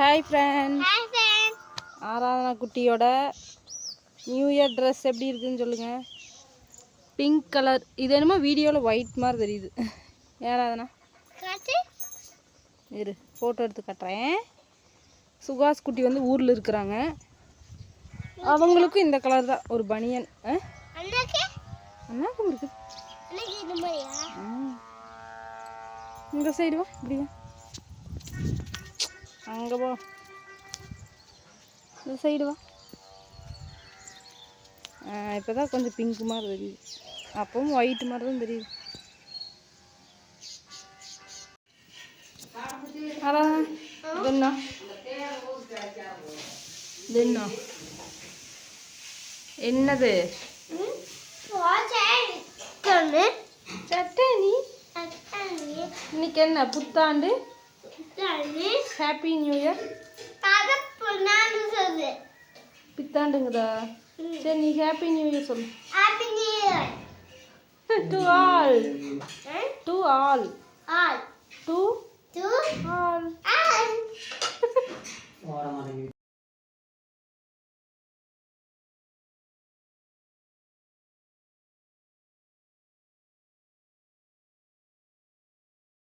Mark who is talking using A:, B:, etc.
A: Hi friend
B: hi friend
A: Aradhana குட்டியோட new year dress எப்படி இருக்குன்னு சொல்லுங்கள் பிங்க் கலர் இது என்னமோ வீடியோவில் ஒயிட் மாதிரி தெரியுது.
B: காட்டு.
A: இரு ஃபோட்டோ எடுத்து காட்டுறேன். சுகாஸ் குட்டி வந்து ஊரில் இருக்கிறாங்க. அவங்களுக்கும் இந்த கலர் தான். ஒரு பனியன் அண்ணாக்கும் இருக்குது. இந்த சைடு வா? இப்படி வா. அங்கே போ. இந்த சைடு வா. இப்போ தான் கொஞ்சம் பிங்க் மாதிரி தெரியுது. அப்பவும் ஒயிட் மாதிரி தான் தெரியுது. அதான் இது என்ன இது என்ன என்னது இன்னைக்கு என்ன புத்தாண்டு?
B: தாலி
A: ஹேப்பி நியூ இயர்
B: தாத்தா பொண்ணானு சொல்லு
A: பித்தாண்டுங்கடா சரி நீ ஹேப்பி நியூ இயர் சொல்லு
B: happy new year
A: to all to all
B: all
A: to to all all ஓரமா